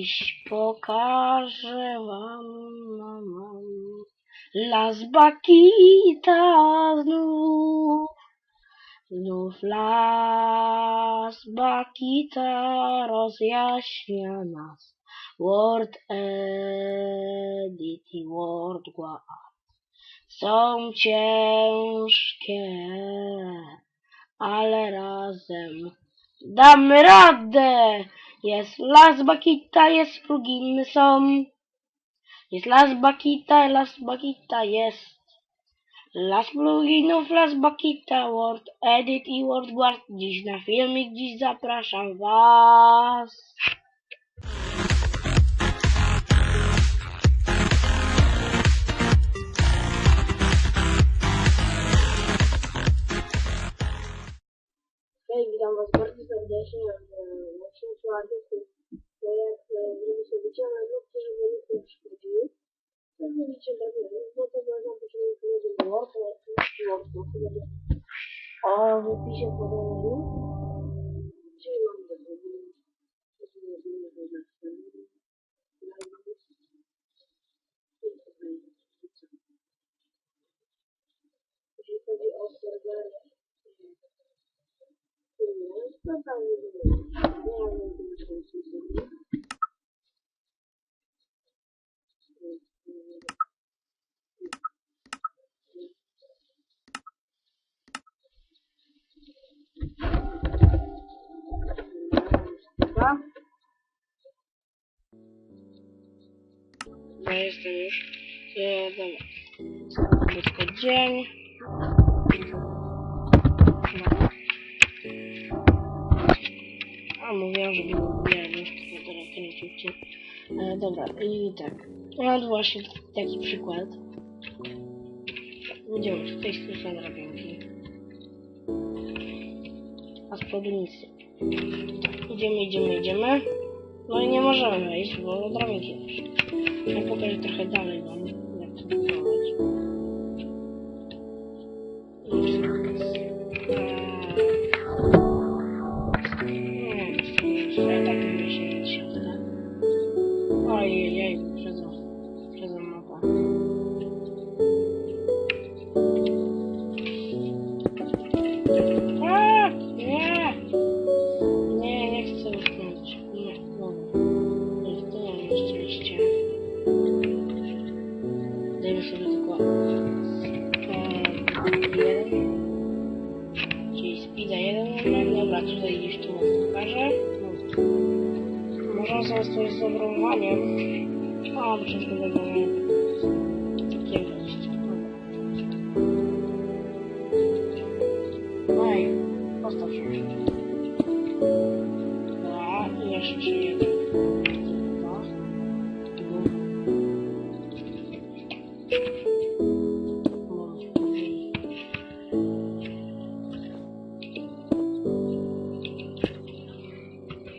Dziś pokażę wam mam, Las Bakita znów. Znów Las Bakita rozjaśnia nas. Word Edit i Word są ciężkie, ale razem damy radę. Jest Las Bakita, jest pluginy są. Jest Las Bakita, Las Bakita jest. Las pluginów, Las Bakita, Word Edit i Word Guard. Dziś na filmik, dziś zapraszam Was. Bardzo serdecznie w odcinku artystów. To jak żeby sobie wyciągnąć nutki, żeby nikt nie przeszkodził. To widzicie tak bo to można początku będzie Word, Word, Word. O, w opisie podałem link. Czyli mam do zrobienia. To robimy to na stronę. Jeśli chodzi o serwery, no tam nie wiem. Ja nie wiem, co jest zrobić. Dobra. No jestem już. E, dobra. Tylko dzień. No. A mówiłam, że był biały, to teraz kręcił e, Dobra, i tak. Mam właśnie taki przykład. Tutaj z tej drabinki. A z przodu nic. Idziemy, idziemy, idziemy. No i nie możemy wejść, bo drabinki. Ja pokażę trochę dalej wam, Możemy sobie stworzyć z obromowaniem. O, początku tego nie. Takie wejście.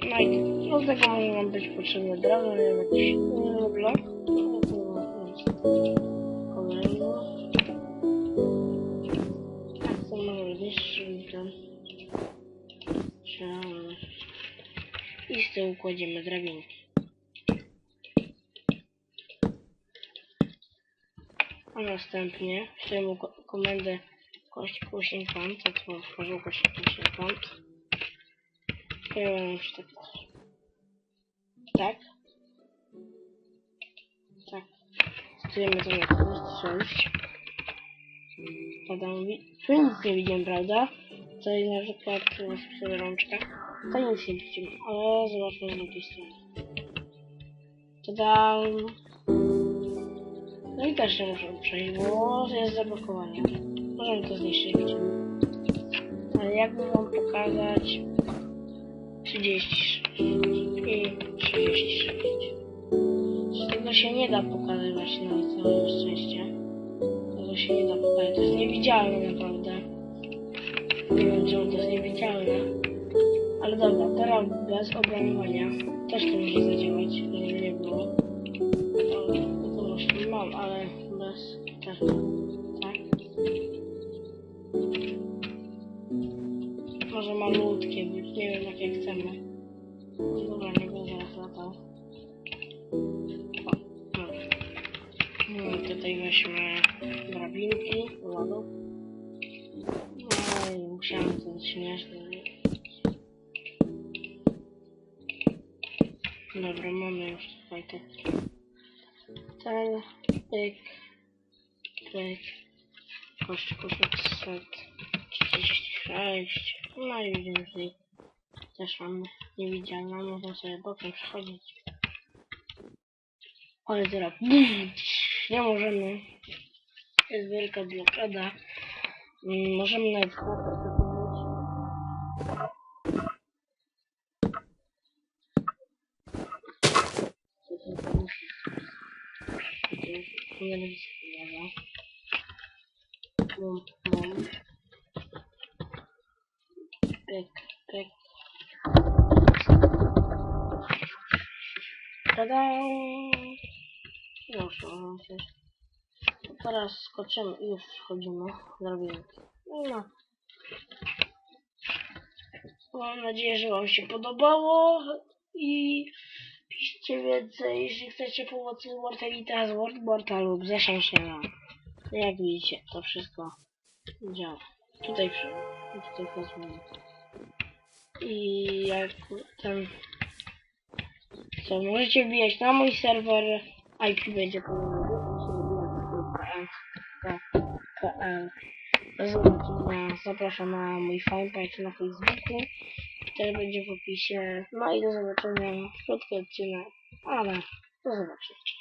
No i się. Jeszcze. Dwa. No do tego może nam być potrzebny drewno, nie wiem, jakiś blok. No. Kolejno. Tak, to być, czyli tam. I z tyłu kładziemy drabinki. A następnie wstawiamy ko komendę kość plus infant, to kość plus infant. Wstawiamy już tak. Tak. Tak. Stosujemy to na plus 6. Podam wi- Tu nic nie widzimy, prawda? Tutaj na przykład jest przy rączka. To nic nie widzimy, ale zobaczmy z drugiej strony. Tadam! No i też nie możemy przejść, bo jest zablokowanie. Możemy to zniszczyć. Ale jakby wam pokazać 36 i 36. Z tego się nie da pokazywać na całe szczęście. Tego się nie da pokazać. To jest niewidzialne naprawdę. Nie wiem to jest niewidzialne. Ale dobra, teraz bez obramowania też to może zadziałać, żeby nie było. To, to właśnie mam, ale bez też tak. Może malutkie być, nie wiem jakie chcemy. Nie wiem, jak mi zaraz złapał. No i tutaj weźmy drabinki, lodu. No i musiałem to śmiać Dobra, mamy już tutaj te... Ten... Pyk... Pyk... Kość 636... No i więcej też mamy niewidzialną, można sobie bokiem przechodzić. Ale teraz nie możemy. Jest wielka blokada. Mm, Możemy nawet klatkę zapowiedzieć. Co to za musi? Nie wiem, Bum, bum. Pyk, pyk. Tada! Już, o, coś. Teraz skoczymy i już wchodzimy w drabinkę. No. Mam nadzieję, że Wam się podobało i piszcie więcej, jeśli chcecie pomocy z Mortalita, z WordMorta lub zasięg się na. Jak widzicie, to wszystko działa. Tutaj przy... Tutaj. I jak ten... Co, możecie wbijać na mój serwer. IP będzie PL. Do zobaczenia. Zapraszam na mój fanpage na Facebooku. Też będzie w opisie. No i do zobaczenia. Krótki odcinek, ale do zobaczenia.